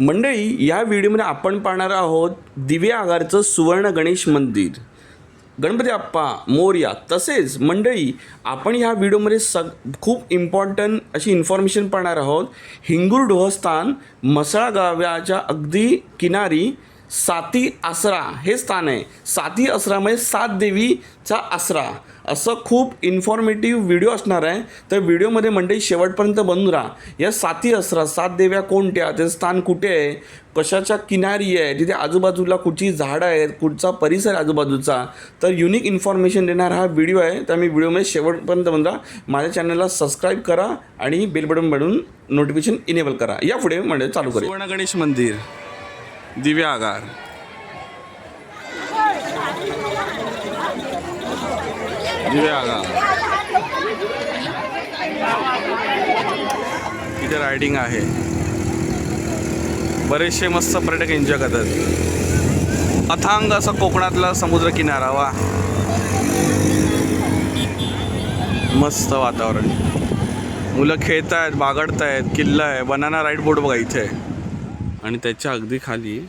मंडळी या व्हिडिओमध्ये आपण पाहणार आहोत दिव्या आगारचं सुवर्ण गणेश मंदिर. गणपती आप्पा मोर्या तसेच मंडळी आपण ह्या व्हिडिओमध्ये सग खूप इम्पॉर्टंट अशी इन्फॉर्मेशन पाहणार आहोत. हिंगूर डोहस्थान मसाळा गाव्याच्या अगदी किनारी साती आसरा हे स्थान आहे. साती आसरा म्हणजे सात देवीचा आसरा. असं खूप इन्फॉर्मेटिव्ह व्हिडिओ असणार आहे. तर व्हिडिओमध्ये मंडळी शेवटपर्यंत बनून राहा. या साती आसरा सात देव्या कोणत्या? त्याचं स्थान कुठे आहे? कशाच्या किनारी आहे? तिथे आजूबाजूला कुठची झाडं आहेत? कुठचा परिसर आहे आजूबाजूचा? तर युनिक इन्फॉर्मेशन देणारा हा व्हिडिओ आहे. तर मी व्हिडिओमध्ये शेवटपर्यंत बनरा माझ्या चॅनलला सबस्क्राईब करा आणि बेल बटन बनवून नोटिफिकेशन इनेबल करा. या पुढे म्हणजे चालू करा सुवर्ण गणेश मंदिर. दिव्या आगार. दिव्या आगार. इथे रायडिंग आहे. बरेचसे मस्त पर्यटक एन्जॉय करतात. अथांग असा कोकणातला समुद्र किनारा वा. मस्त वातावरण. मुलं खेळत आहेत बागडत आहेत किल्ला आहे बनाना राईड बोट बघा इथे. आहे. आणि त्याच्या अगदी खाली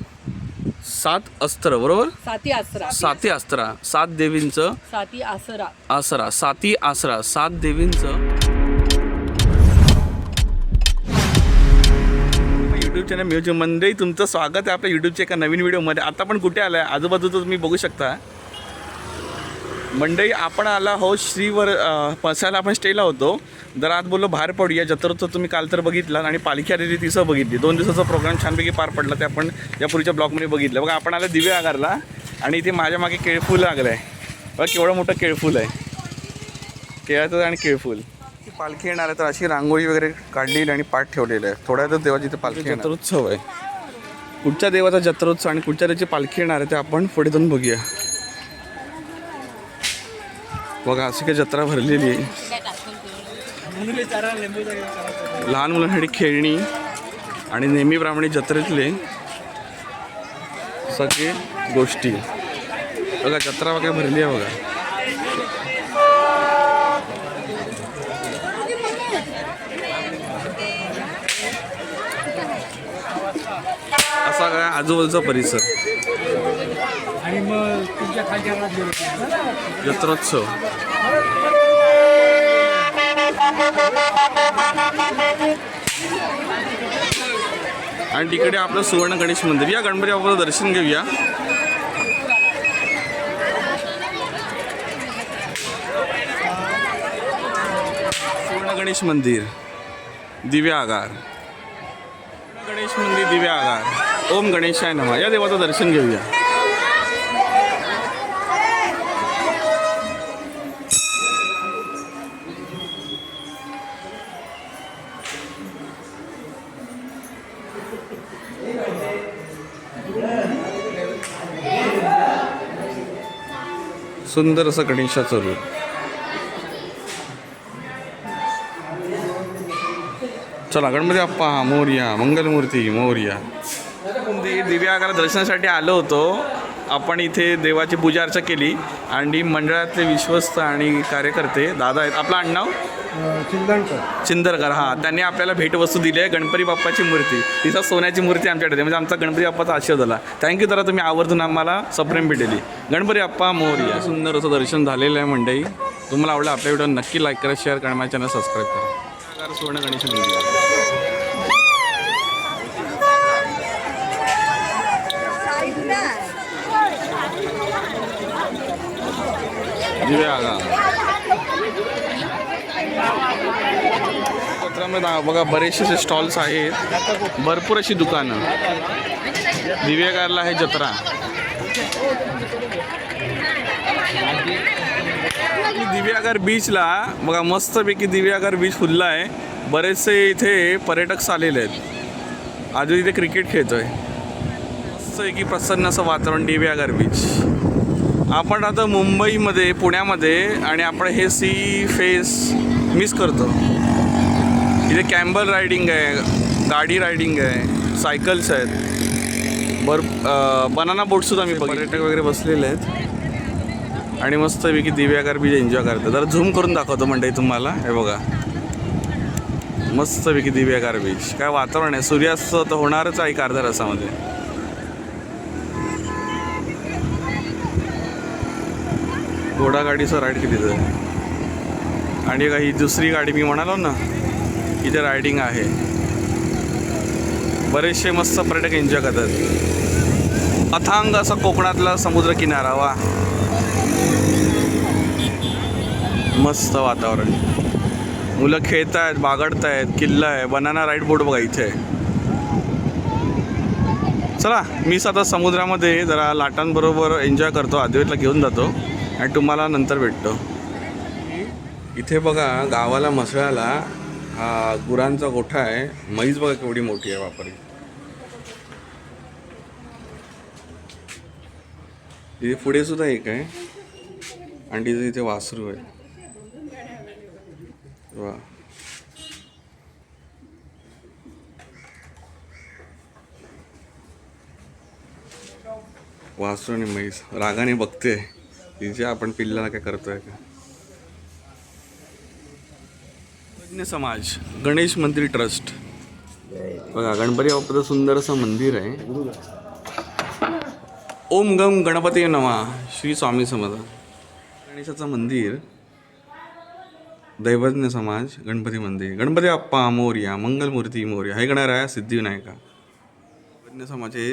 सात अस्त्र बरोबर? साती आसरा. साती अस्त्रा सात देवींचं साती आसरा. आसरा. साती आसरा. सात देवींचं यूट्यूब चॅनल म्युझिक मंडळी तुमचं स्वागत आहे आपल्या यूट्यूबच्या एका नवीन व्हिडिओमध्ये. आता पण कुठे आलं आहे आजूबाजूचं तुम्ही बघू शकता. मंडळी आपण आला आहोत श्रीवर पसायला आपण स्टेला होतो. जर आज बोललो बाहेर पडूया. जत्रोत्सव तुम्ही काल तर बघितला आणि पालखी आलेली तिसं बघितली. दोन दिवसाचा प्रोग्राम छानपैकी पार पडला ते आपण या पूर्वीच्या ब्लॉगमध्ये बघितलं. बघा आपण आलं दिव्या आगारला आणि इथे माझ्या मागे केळफूल लागलं आहे बघा केवढं मोठं केळफूल आहे. केळाचं आणि केळफूल. पालखी येणार आहे तर अशी रांगोळी वगैरे काढलेली आणि पाठ ठेवलेलं आहे. थोड्या वेळातच देवाची इथे पालखी जत्रोत्सव आहे. कुठच्या देवाचा जत्रोत्सव आणि कुठच्या त्याची पालखी येणार आहे ते आपण पुढे जाऊन बघूया. बघा अशी काही जत्रा भरलेली आहे. लहान मुलांसाठी खेळणी आणि नेहमीप्रमाणे जत्रेतले सगळे गोष्टी. बघा जत्रा वगैरे भरली आहे बघा. असा काय आजूबाजूचा परिसर. आणि मग तुमच्या जत्रोत्सव. आणि तिकडे आपलं सुवर्ण गणेश मंदिर. या गणपती बाबाचं दर्शन घेऊया. सुवर्ण गणेश मंदिर. दिव्या आगार. गणेश मंदिर दिव्या आगार. ओम गणेशाय नमा. या देवाचं दर्शन घेऊया. सुंदर असं गणेशाचं रूप चला गणपती आप्पा मोर्या मंगलमूर्ती मोर्या. दिव्या आगार दर्शनासाठी आलो होतो. आपण इथे देवाची पूजा अर्चा केली. आणि मंडळातले विश्वस्त आणि कार्यकर्ते दादा आहेत. आपलं आडनाव चिंतनकर चिंदरकर हा. त्यांनी आपल्याला भेटवस्तू दिली आहे गणपती बाप्पाची मूर्ती. तिचा सोन्याची मूर्ती आमच्याकडे आहे. म्हणजे आमचा गणपती बाप्पाचा आशीर्वाद झाला. थँक्यू जरा तुम्ही आवर्जून आम्हाला सप्रेम भेटली. गणपती बाप्पा मोर्या. सुंदर असं दर्शन झालेलं आहे मंडळी. तुम्हाला आवडलं आपल्या व्हिडिओ नक्की लाईक करा शेअर करा माझ्या चॅनल सबस्क्राईब करा. सुवर्ण गणेश मंदिर दिव्या आगा पत्रामध्ये दा- बघा बरेचसे असे स्टॉल्स आहेत. भरपूर अशी दुकानं. दिव्यागारला आहे जत्रा. आणि दिव्यागार बीचला बघा मस्तपैकी दिव्यागार बीच फुलला आहे. बरेचसे इथे पर्यटक आलेले आहेत. आजू इथे क्रिकेट खेळतोय. मस्तपैकी प्रसन्न असं वातावरण दिव्यागार बीच आपण आता मुंबईमध्ये पुण्यामध्ये आणि आपण हे सी फेस मिस करतो. इथे कॅम्बल रायडिंग आहे गाडी रायडिंग आहे सायकल्स आहेत. बर बनाना बोटसुद्धा आम्ही पर्यटक वगैरे बसलेले आहेत. आणि मस्तपैकी दिव्याकार बीच एन्जॉय करतात. जरा झूम करून दाखवतो मंडळी तुम्हाला. हे बघा. मस्तपैकी दिव्यागार बीच काय वातावरण आहे? सूर्यास्त तर होणारच आहे एक अर्ध्या तासामध्ये. घोडागाडीचं राईड किती आहे आणि काही दुसरी गाडी मी म्हणालो ना इथे रायडिंग आहे. बरेचसे मस्त पर्यटक एन्जॉय करतात. अथांग असा कोकणातला समुद्र किनारा वा. मस्त वातावरण. मुलं खेळत आहेत बागडत आहेत किल्ला आहे बनाना राईड बोट बघा इथे. आहे. चला मी आता समुद्रामध्ये जरा लाटांबरोबर एन्जॉय करतो आदिवेतला घेऊन जातो आणि तुम्हाला नंतर भेटतो. इथे बघा गावाला मसळ्याला हा गुरांचा गोठा आहे. म्हैस बघा केवढी मोठी आहे वापरी इथे पुढे सुद्धा एक आहे. आणि तिथे इथे वासरू आहे. वा. वासरू आणि म्हैस. रागाने बघते. तिचे आपण पिल्लाला काय करतोय का? यज्ञ समाज गणेश मंदिर ट्रस्ट. बघा गणपती बाप्पाचं सुंदर असं मंदिर आहे. ओम गम गणपती नमा श्री स्वामी समज गणेशाचं मंदिर दैवज्ञ समाज गणपती मंदिर. गणपती बाप्पा मोर्या मंगलमूर्ती मोर्या. हे गणराया सिद्धिविनायका. दैवज्ञ समाज हे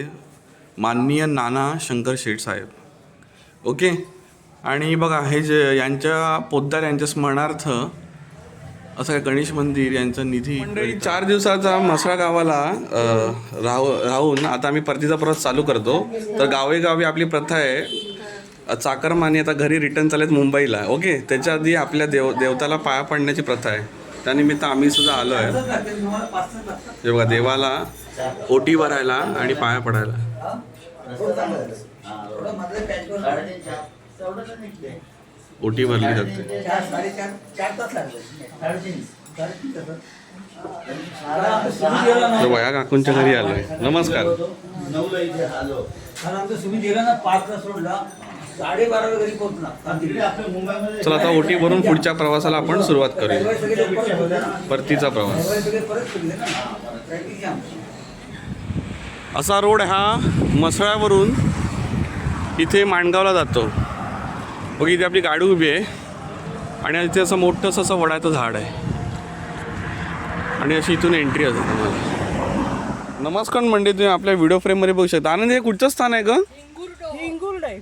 माननीय नाना शंकर शेठ साहेब. ओके? आणि बघा हे जे यांच्या पोद्दार यांच्या स्मरणार्थ असं काय गणेश मंदिर यांचं निधी मंडळी चार दिवसाचा मसळा गावाला राहू राहून आता आम्ही परतीचा प्रवास चालू करतो. तर गावेगावी आपली प्रथा आहे चाकरमानी आता घरी रिटर्न चालेत मुंबईला ओके? त्याच्या आधी आपल्या देव देवताला पाया पडण्याची प्रथा आहे. त्यानिमित्त आम्ही सुद्धा आलो आहे हे बघा देवाला ओटी भरायला आणि पाया पडायला. ओटी भरली जाते. तर वया काकूंच्या घरी आलोय. नमस्कार. नऊला इथे आलो. कारण आमचं सुमित गेला ना पाचला सोडला. साडेबाराला घरी पोहोचला. आणि तिकडे आपल्या मुंबईमध्ये चला आता ओटी भरून पुढच्या प्रवासाला आपण सुरुवात करूया. रविवारी सगळे लोक परत होते ना. परतीचा प्रवास. रविवारी सगळे परत फिरले ना. प्रॅक्टिस आमची. असा रोड हा मसळ्यावरून इथे माणगावला जातो. बघ इथे आपली गाडी उभी आहे. आणि इथे असं मोठंसं असं वडाचं झाड आहे. आणि अशी इथून एंट्री असते तुम्हाला. नमस्कार म्हणजे तुम्ही आपल्या व्हिडिओ फ्रेममध्ये बघू शकता. आनंद हे कुठचं स्थान आहे हिंगुर्डे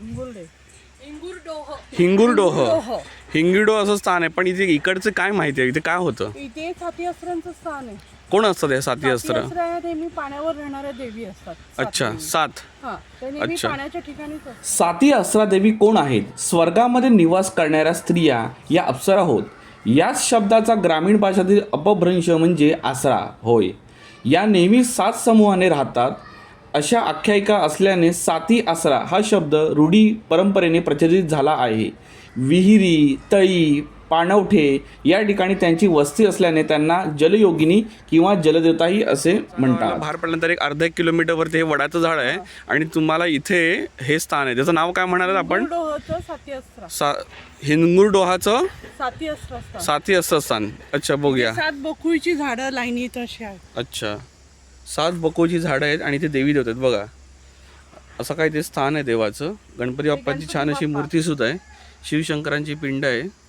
हिंगुर्डोह हिंगुरडोह हिंगिडो असं स्थान आहे. पण इथे इकडचं काय माहिती आहे? इथे काय होतं? इथे स्थान आहे. कोण असतं ते साती अस्त्र? नेहमी पाण्यावर राहणाऱ्या देवी असतात. अच्छा सात. हा नेहमी अच्छा. पाण्याच्या ठिकाणीच असतात साती अस्रा देवी कोण आहेत? स्वर्गामध्ये निवास करणाऱ्या स्त्रिया या अप्सरा होत. याच शब्दाचा ग्रामीण भाषेतील अपभ्रंश म्हणजे आसरा होय. या नेहमी सात समूहाने राहतात. अशा आख्यायिका असल्याने साती आसरा हा शब्द रूढी परंपरेने प्रचलित झाला आहे. विहिरी तळी पाणवठे या ठिकाणी त्यांची वस्ती असल्याने त्यांना जलयोगिनी किंवा जलदेवताही असे म्हणतात. बाहेर पडल्यानंतर एक अर्धा एक किलोमीटरवरती हे वडाचं झाड आहे आणि तुम्हाला इथे हे स्थान आहे. त्याचं नाव काय म्हणाल आपण? सा हिंगुरडोहाचं साती अस्त्र स्थान. साती असतं स्थान. अच्छा बघूया. सात बकुळीची झाडं लाईनीत अशी आहेत. अच्छा. सात बकोची झाडं आहेत आणि ते देवी देवत आहेत बघा. असं काय ते स्थान आहे देवाचं. गणपती बाप्पाची छान अशी मूर्ती सुद्धा आहे. शिवशंकरांची पिंड आहे.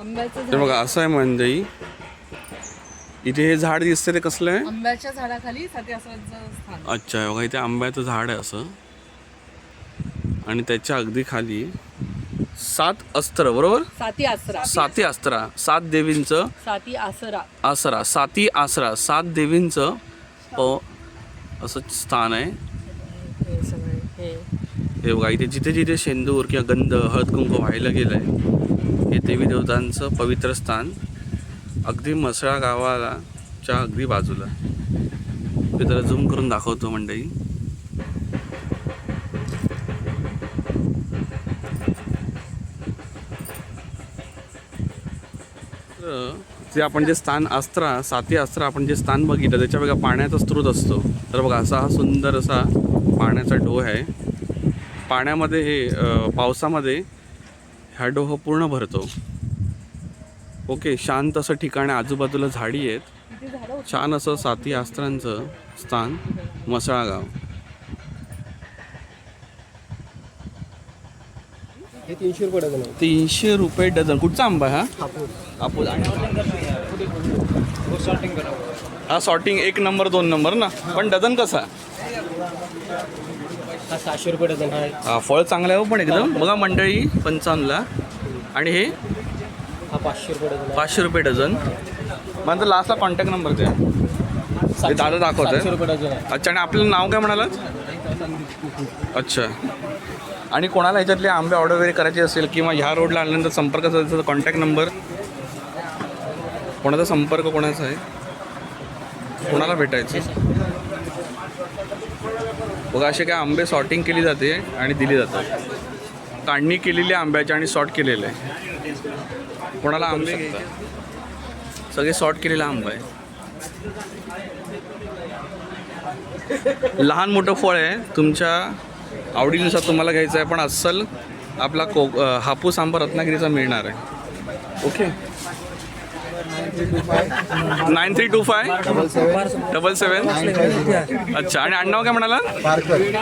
आंब्याचं तर बघा असं आहे मंडई. इथे हे झाड दिसते ते कसलं आहे? आंब्याच्या झाडाखाली साती आसरांचं स्थान. अच्छा बघा इथे आंब्याचं झाड आहे असं. आणि त्याच्या अगदी खाली सात अस्त्र बरोबर? साती आसरा. साती अस्त्रा सात देवींचं साती आसरा. आसरा साती आसरा सात देवींचं प असं स्थान आहे. हे सगळे हे. हे बघा इथे जिथे जिथे शेंदूर किंवा गंध हळद कुंकू व्हायला गेलं आहे हे देवी देवतांचं पवित्र स्थान अगदी मसळा गावाला च्या अगदी बाजूला. ते जरा झूम करून दाखवतो मंडळी. जे ते आपण जे स्थान अस्त्रा साती अस्त्रा आपण जे स्थान बघितलं त्याच्या बघा पाण्याचा स्रोत असतो. तर बघा असा हा सुंदर असा पाण्याचा डो आहे. पाण्यामध्ये हे पावसामध्ये हा डोह पूर्ण भरतो. ओके शांत असं ठिकाण आहे आजूबाजूला झाडी आहेत. छान असं साती अस्त्रांचं स्थान मसळागाव. हे तीनशे रुपये डझन तीनशे रुपये डझन. कुठचा आंबा हा? हापूस. हा सॉर्टिंग एक नंबर दोन नंबर ना? पण डझन कसा? हा सहाशे रुपये डझन हा फळ चांगलं आहे हो पण एकदम. बघा मंडळी पंचावन्नला आणि हे? हा पाचशे रुपये डझन पाचशे रुपये डझन. माझं लास्टला कॉन्टॅक्ट नंबर द्या. ते दादा दाखवत सातशे आहे रुपये डझन आहे. अच्छा आणि आपलं नाव काय म्हणालात? अच्छा. आणि कोणाला ह्याच्यातले आंबे ऑर्डर वगैरे करायचे असेल किंवा ह्या रोडला आल्यानंतर संपर्क साधायचा कॉन्टॅक्ट नंबर कोणाचा संपर्क कोणाचा आहे? कोणाला भेटायचं? बघा असे काय आंबे सॉर्टिंग केली जाते आणि दिली जातात. काढणी केलेली आंब्याची आणि सॉर्ट केलेलं आहे. कोणाला आंबे? सगळे सॉर्ट केलेला आंबा आहे लहान मोठं फळ आहे. तुमच्या आवडीनुसार तुम्हाला घ्यायचं आहे पण अस्सल आपला को हापूस आंबा रत्नागिरीचा मिळणार आहे. Okay nine three two five? Double seven? अच्छा आणि आडनाव काय म्हणाला?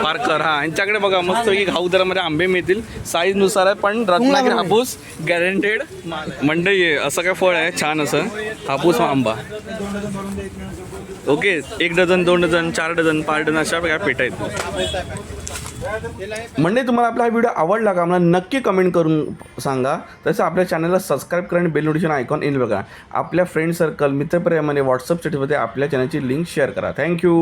पारकर. हां यांच्याकडे बघा मस्त की घाऊ दरामध्ये आंबे मिळतील. साईजनुसार आहे पण रत्नागिरी हापूस गॅरंटेड मंडई आहे. असं काय फळ आहे? छान असं. हापूस आंबा. ओके एक डझन दोन डझन चार डझन पाच डझन अशा वेगळ्या पेटा आहेत. म्हणजे तुम्हाला आपला हा व्हिडिओ आवडला का? मला नक्की कमेंट करून सांगा. तसं आपल्या चॅनलला सबस्क्राईब करा आणि बेल नोटिफिकेशन आयकॉन इन बघा. आपल्या फ्रेंड सर्कल मित्रपर्यामध्ये व्हॉट्सअप चॅटमध्ये आपल्या चॅनलची लिंक शेअर करा. Thank you